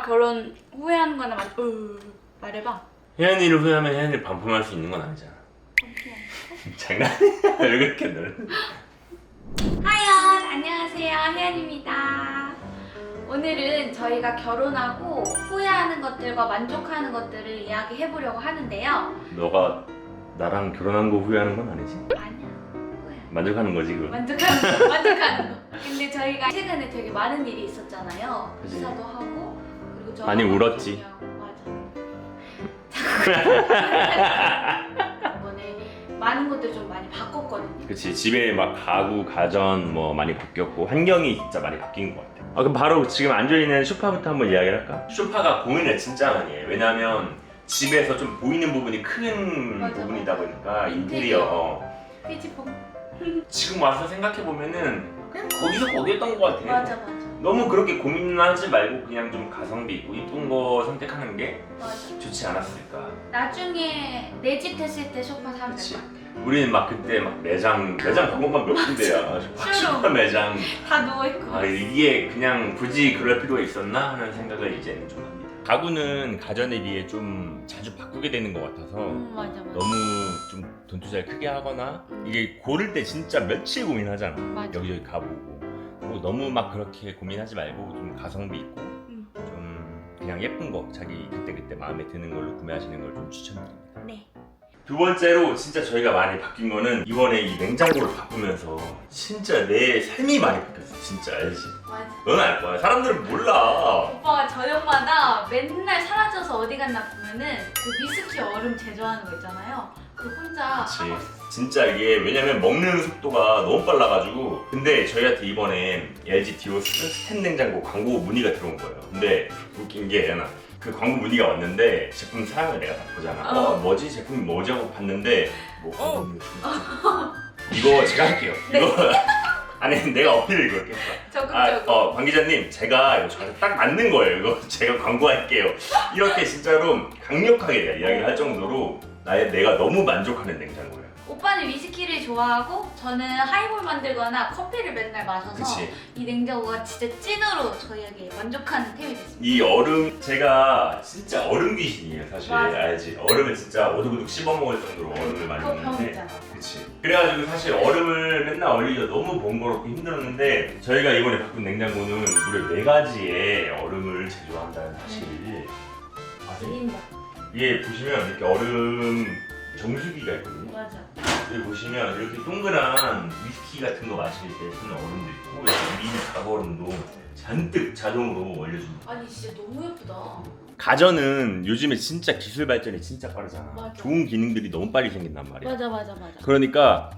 오빠 결혼 후회하는 거나 말, 으, 말해봐. 혜연이를 후회하면 혜연이를 반품할 수 있는 건 아니잖아. 장난이야. 왜 그렇게 너는? 하연 안녕하세요 혜연입니다. 오늘은 저희가 결혼하고 후회하는 것들과 만족하는 것들을 이야기해 보려고 하는데요. 너가 나랑 결혼한 거 후회하는 건 아니지? 아니야 후회. 만족하는 거지 그거. 만족하는 거 만족하는 거. 근데 저희가 최근에 되게 많은 일이 있었잖아요. 그치. 이사도 하고 저 많이 울었지. 맞아. 이번에 많은 것들 좀 많이 바꿨거든요. 그치 집에 막 가구 가전 뭐 많이 바뀌었고 환경이 진짜 많이 바뀐 것 같아. 아 그럼 바로 지금 앉아 있는 소파부터 한번 이야기를 할까? 소파가 고민을 진짜 많이 해. 왜냐면 집에서 좀 보이는 부분이 큰 맞아, 부분이다 맞아. 보니까 인테리어. 인테리어. 어. 피지펑. 지금 와서 생각해 보면은 그냥 거기서 거기였던 것 같아. 맞아 맞아 너무 그렇게 고민하지 말고 그냥 좀 가성비 있고 이쁜 거 선택하는 게 맞아. 좋지 않았을까. 나중에 내 집 됐을 때 소파 사면 그치. 될것 같아. 우리는 막 그때 막 매장 매장 방법만 몇 군데야. 슈퍼 매장. 다 누워 있고. 아 이게 그냥 굳이 그럴 필요가 있었나 하는 생각을 이제는 좀 합니다. 가구는 가전에 비해 좀 자주 바꾸게 되는 것 같아서 음 맞아 맞아. 너무 좀 돈 투자를 크게 하거나 이게 고를 때 진짜 며칠 고민하잖아. 맞아. 여기저기 가보고 너무 막 그렇게 고민하지 말고 좀 가성비 있고 음. 좀 그냥 예쁜 거 자기 그때 그때 마음에 드는 걸로 구매하시는 걸 좀 추천드립니다. 네. 두 번째로 진짜 저희가 많이 바뀐 거는 이번에 이 냉장고를 바꾸면서 진짜 내 삶이 많이 바뀌었어. 진짜 알지? 맞아. 너는 알 거야. 사람들은 몰라. 오빠가 저녁마다 맨날 사라져서 어디 갔나 보면은 그 위스키 얼음 제조하는 거 있잖아요. 그 혼자. 하고 있었어. 진짜 이게 왜냐면 먹는 속도가 너무 빨라가지고 근데 저희한테 이번에 LG 디오스 스텐 냉장고 광고 문의가 들어온 거예요. 근데 웃긴 게 하나 그 광고 문의가 왔는데 제품 사양을 내가 다 보잖아. 어, 어. 뭐지 제품이 뭐지 하고 봤는데 뭐 들어왔어. 이거 제가 할게요. 이거 아니 내가 어필을 이거 할게요. 아, 적극적으로. 어, 관 기자님, 제가 이거 저한테 딱 맞는 거예요. 이거 제가 광고할게요. 이렇게 진짜로 강력하게 이야기를 할 정도로 나의 내가 너무 만족하는 냉장고예요. 오빠는 위스키를 좋아하고 저는 하이볼 만들거나 커피를 맨날 마셔서 그치? 이 냉장고가 진짜 찐으로 저희에게 만족하는 템이 됐습니다. 이 얼음 제가 진짜 얼음 귀신이에요 사실 맞아. 알지? 얼음을 진짜 오두구둑 씹어 먹을 정도로 얼음을 많이 그거 병 먹는데 있잖아. 그치 그래가지고 사실 얼음을 맨날 얼리기가 너무 번거롭고 힘들었는데 저희가 이번에 바꾼 냉장고는 무려 네 가지의 얼음을 제조한다는 사실 아세요? 드린다. 위에 보시면 이렇게 얼음 정수기가 있거든요. 맞아. 여기 보시면 이렇게 동그란 위스키 같은 거 마실 때 쓰는 얼음도 있고 이렇게 미니 가거름도 잔뜩 자동으로 얼려줍니다. 아니 진짜 너무 예쁘다. 가전은 요즘에 진짜 기술 발전이 진짜 빠르잖아. 맞아. 좋은 기능들이 너무 빨리 생긴단 말이야. 맞아 맞아 맞아. 그러니까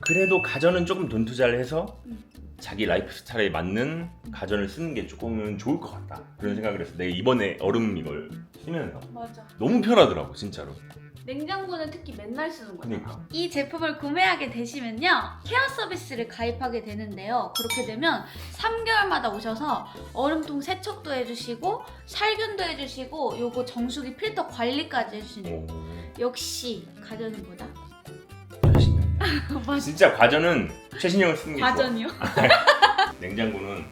그래도 가전은 조금 돈 투자를 해서 음. 자기 라이프 스타일에 맞는 가전을 쓰는 게 조금은 좋을 것 같다. 그런 생각을 했어. 내가 이번에 얼음 이걸 쓰면서 맞아. 너무 편하더라고 진짜로. 냉장고는 특히 맨날 쓰는 거예요. 그러니까. 이 제품을 구매하게 되시면요 케어 서비스를 가입하게 되는데요 그렇게 되면 3개월마다 오셔서 얼음통 세척도 해주시고 살균도 해주시고 요거 정수기 필터 관리까지 해주시는 거예요 오. 역시 가전은 뭐다? 맞아. 진짜 과전은 최신형을 쓰는 게 좋아. 가전이요? 냉장고는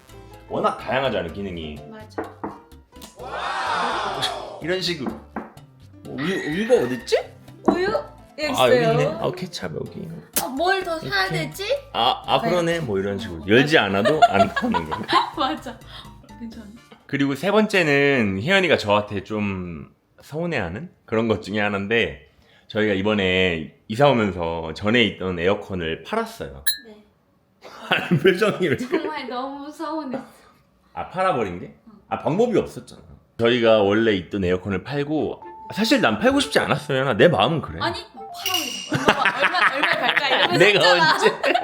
워낙 다양하잖아 기능이. 맞아 이런 식으로. 우유 우유가 어딨지? 우유? 여기 아 여기 있어요 있네. 아 케찹 여기. 어, 뭘더 사야 이렇게. 되지? 아, 아 그러네 뭐 이런 식으로 열지 않아도 안 나오는 거. 맞아 괜찮아 그리고 세 번째는 혜연이가 저한테 좀 서운해하는 그런 것 중에 하나인데 저희가 이번에 이사 오면서 전에 있던 에어컨을 팔았어요. 네 표정이 왜? 정말 너무 서운했어 아 팔아버린 게? 아 방법이 없었잖아. 저희가 원래 있던 에어컨을 팔고 사실 난 팔고 싶지 않았어요. 나내 마음은 그래. 아니 뭐 팔아버리자 얼마 얼마 얼마 갈까 이러면서 내가 했잖아. 언제?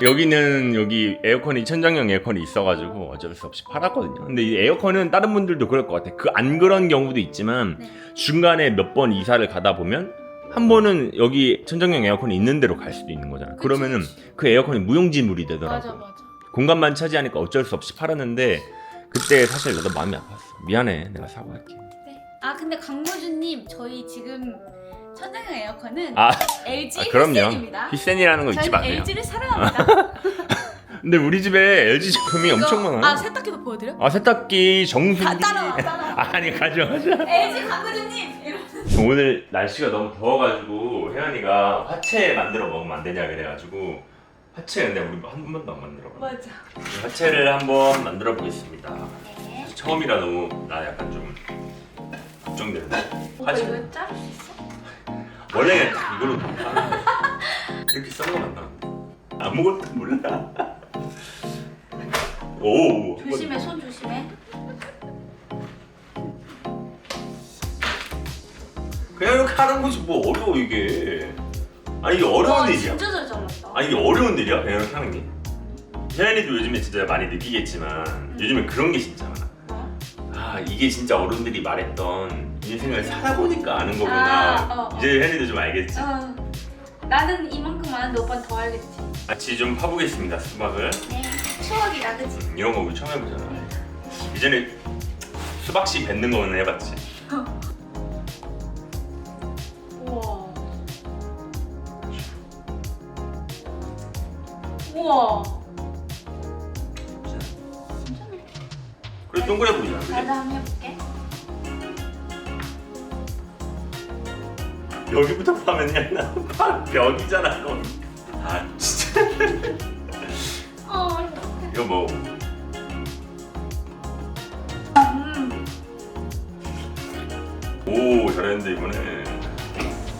여기는 여기 에어컨이 천장형 에어컨이 있어가지고 어쩔 수 없이 팔았거든요. 근데 이 에어컨은 다른 분들도 그럴 것 같아. 그 안 그런 경우도 있지만 네. 중간에 몇 번 이사를 가다 보면 한 번은 여기 천장형 에어컨이 있는 대로 갈 수도 있는 거잖아. 그러면은. 그 에어컨이 무용지물이 되더라고. 맞아 맞아 공간만 차지하니까 어쩔 수 없이 팔았는데 그때 사실 나도 마음이 아팠어. 미안해. 내가 사과할게. 네. 아 근데 강모주님 저희 지금 천장형 에어컨은 아, LG 아, 그럼요. 히센입니다. 히센이라는 거 잊지 저희는 마세요. LG를 사랑합니다. 근데 우리 집에 LG 제품이 엄청 이거- 많아. 아 세탁기도 보여드려? 아 세탁기 정수기. 다 따라와 따라와. 아니 가져가자. LG 이러면서. 오늘 날씨가 너무 더워가지고 혜연이가 화채 만들어 먹으면 안 되냐 그래가지고 화채 근데 우리 한 번도 안 만들어 봐. 맞아. 화채를 한번 만들어 보겠습니다. 네. 처음이라 너무 나 약간 좀 걱정되는데. 오빠 화채 이거 자를 수 있어? 원래 다 이걸로 다 이렇게 썬거 만나. 아무것도 몰라. 오. 조심해 손 조심해. 그냥 이렇게 하는 거지 뭐 어려워 이게. 아니 이게 어려운 와 일이야. 진짜 잘 잘랐다. 아니 이게 어려운 일이야 그냥 이렇게 하는 게. 혜연이도 요즘에 진짜 많이 느끼겠지만 요즘에 그런 게 진짜 많아. 어? 아 이게 진짜 어른들이 말했던 인생을 살아보니까 아는 거구나. 아, 어, 어. 이제 혜연이도 좀 알겠지. 어. 나는 이만큼 아는데 오빠는 더 알겠지. 같이 좀 파보겠습니다 수박을. 네. 추억이다 그치? 음, 이런 거 우리 처음 해보잖아. 이전에 수박씨 뱉는 거는 해봤지. 우와. 그래 동그래 보이잖아. 그지? 나도 한번 해볼게. 여기부터 파면야 나 벽이잖아 이건. 아 진짜. 어, 어떡해. 이거 뭐 음. 오 잘했는데 이번에.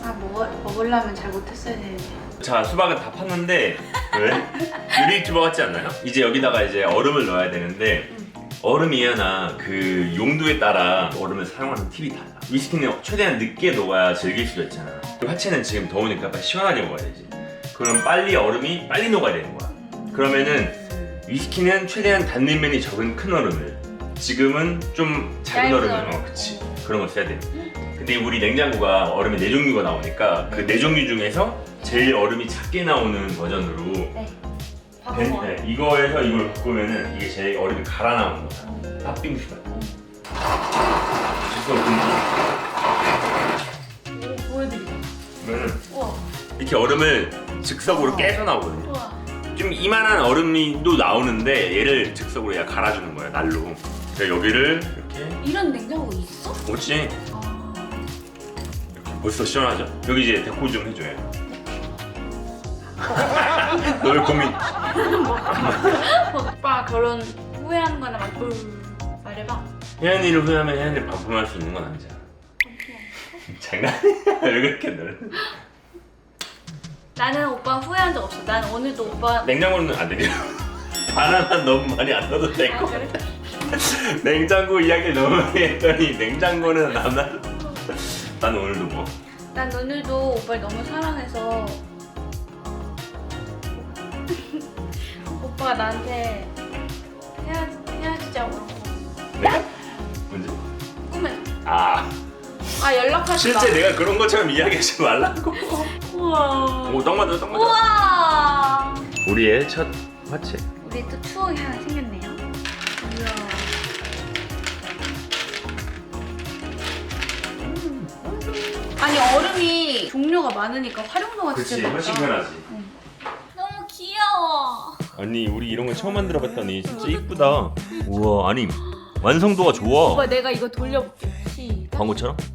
아, 먹, 먹으려면 잘 못했어야 되는데. 자 수박은 다 팠는데 왜? 유리 유튜버 같지 않나요? 이제 여기다가 이제 얼음을 넣어야 되는데 얼음이야나 그 용도에 따라 얼음을 사용하는 팁이 달라. 위스키는 최대한 늦게 녹아야 즐길 수가 있잖아. 그 화채는 지금 더우니까 빨리 시원하게 먹어야 되지. 그럼 빨리 얼음이 빨리 녹아야 되는 거야. 그러면은 위스키는 최대한 닿는 면이 적은 큰 얼음을 지금은 좀 작은 얼음을 얼음. 어 그치. 그런 거 써야 돼 근데 우리 냉장고가 얼음이 네 종류가 나오니까 그 네 종류 중에서 제일 얼음이 작게 나오는 버전으로 네. 된- 바꿔봐. 네, 이거에서 이걸 바꾸면은 이게 제일 얼음이 갈아 나오는 거야 팥빙수가 그래서 오, 보여드리자. 그러면은 우와. 이렇게 얼음을 즉석으로 깨서 나오거든요 우와. 좀 이만한 얼음이도 나오는데 얘를 즉석으로 갈아주는 거야 날로 그래서 여기를 이렇게 이런 냉장고 있어? 그렇지 아. 이렇게 벌써 시원하죠? 여기 이제 데코 좀 해줘요 너의 고민 오빠 결혼 후회하는 거나 막 음, 말해봐. 혜연이를 후회하면 혜연이를 반품할 수 있는 건 아니잖아 장난이야 왜 그렇게 너는 나는 오빠 후회한 적 없어. 난 오늘도 오빠. 냉장고는 안 되냐 바나나 너무 많이 안 넣어도 아, 되고 그래? 냉장고 이야기를 너무 많이 했더니 냉장고는 안 나. 난 오늘도 뭐? 난 오늘도 오빠를 너무 사랑해서 오빠가 나한테 헤어 헤어지자고 내가? 언제 꿈에. 아. 아 연락하지 마. 실제 내가 그런 것처럼 이야기하지 말라고. 우와. 오딱 맞아 딱 맞아. 우와. 우리의 첫 화채. 우리 또 추억이 하나 생겼네 아니 얼음이 종류가 많으니까 활용도가 그치 진짜 훨씬 높다. 편하지 너무 귀여워. 아니 우리 이런 거 처음 만들어봤더니 진짜 이쁘다 우와 아니 완성도가 좋아 오빠 내가 이거 돌려볼게. 시작. 광고처럼?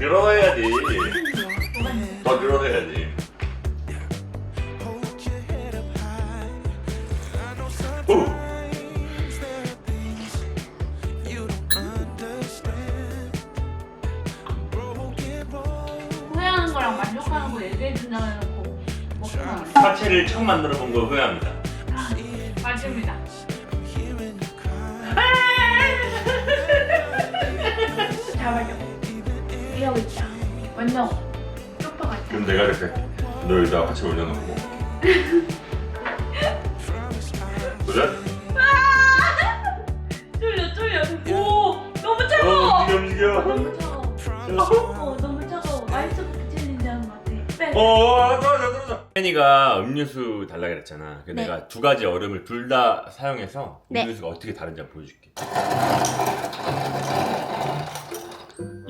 더 늘어나야지 오! 후회하는 거랑 만족하는 거 얘기해 준다고 해놓고 먹구나. 화채를 처음 만들어 본걸 후회합니다 맞습니다. 잡아줘. 이러고 있다. 완전. 그럼 내가 이렇게 너 여기다 화채 올려놓고 도전? 쫄려 쫄려. 오 너무 어 차가워. 움직여 움직여 너무 차가워. 어, 어 너무 차가워. 아이스 부채는 줄 아는 것 같아. 빼. 어 떨어져 떨어져 혜니가 음료수 달라 그랬잖아. 그래서 네. 내가 두 가지 얼음을 둘 다 사용해서 네. 음료수가 어떻게 다른지 한번 보여줄게.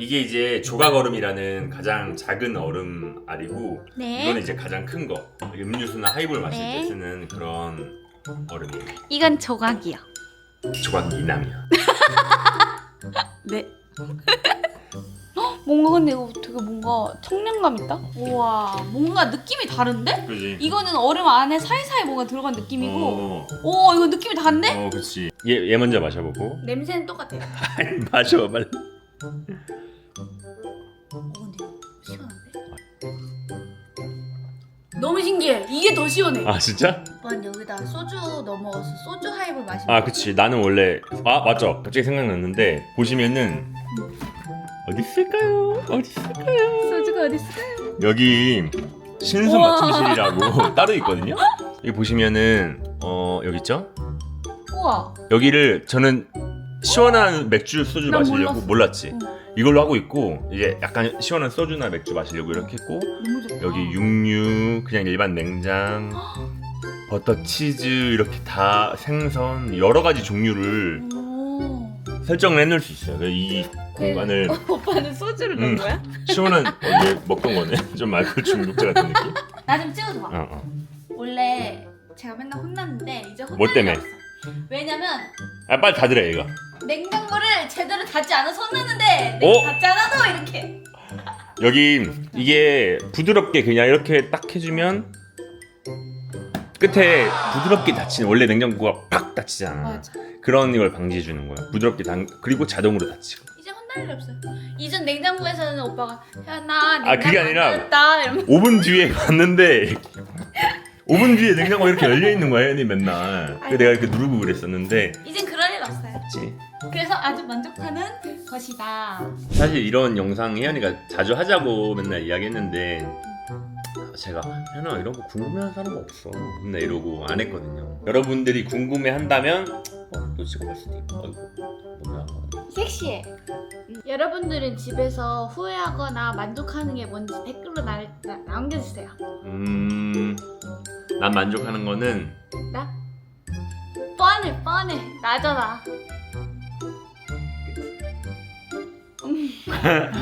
이게 이제 조각 얼음이라는 가장 작은 얼음 알이고 네. 이거는 이제 가장 큰 거. 음료수나 하이볼 마실 네. 때 쓰는 그런 얼음이에요. 이건 조각이요. 조각 미남이야. 네. 뭔가 근데 이거 되게 뭔가 청량감 있다? 우와 뭔가 느낌이 다른데? 그지? 이거는 얼음 안에 사이사이 뭔가 들어간 느낌이고 어, 오 이거 느낌이 다른데? 어, 그렇지. 얘, 얘 먼저 마셔보고. 냄새는 똑같아요 아니, 마셔 빨리. 너무 신기해. 이게 더 시원해. 아 진짜? 오빠는 여기다 소주 넣어서 소주 하이볼 마시면 아 그치. 나는 원래 아 맞죠. 갑자기 생각났는데 보시면은 어디 있을까요? 어디 있을까요? 소주가 어디 있을까요? 여기 신수 우와. 맞춤실이라고 따로 있거든요. 여기 보시면은 어 여기 있죠? 우와. 여기를 저는 시원한 맥주 소주 난 마시려고 몰랐어. 몰랐지 응. 이걸로 하고 있고 이제 약간 시원한 소주나 맥주 마시려고 이렇게 했고 너무 좋다 여기 육류 그냥 일반 냉장 버터 치즈 이렇게 다 생선 여러 가지 종류를 오. 설정을 해놓을 수 있어요. 그래서 이 공간을 오빠는 소주를 음. 넣은 거야? 시원한 어, 얘 먹던 거네. 좀 알코올 중독자 같은 느낌. 나 좀 찍어줘 봐 어, 어. 원래 제가 맨날 혼났는데 이제 혼날 뭐 때문에? 일이 없어. 왜냐면 아 빨리 닫으래 얘가. 냉장고를 제대로 닫지 않아서 혼났는데 어? 닫지 않아도 이렇게 여기 이게 부드럽게 그냥 이렇게 딱 해주면 끝에 부드럽게 닫히는 원래 냉장고가 팍 닫히잖아. 맞아 그런 걸 방지해 주는 거야. 부드럽게 당 그리고 자동으로 닫히고. 이제 혼날 일 없어요 이전 냉장고에서는 오빠가 야나 아, 그게 아니라 닫았다 이러면 5분 뒤에 갔는데 5분 뒤에 냉장고 이렇게 열려 있는 거야, 혜니 맨날. 그래서 내가 이렇게 누르고 그랬었는데 이젠 그럴 일 없어요 없지. 그래서 아주 만족하는 것이다. 사실 이런 영상 혜연이가 자주 하자고 맨날 이야기했는데 제가 혜연아 이런 거 궁금해하는 사람 없어. 맨날 이러고 안 했거든요. 여러분들이 궁금해한다면 어, 또 찍어볼 수도 있고. 어이구 뭐야 섹시해. 여러분들은 집에서 후회하거나 만족하는 게 뭔지 댓글로 나, 나, 남겨주세요. 음난 만족하는 거는 나? 뻔해 뻔해. 나잖아 không?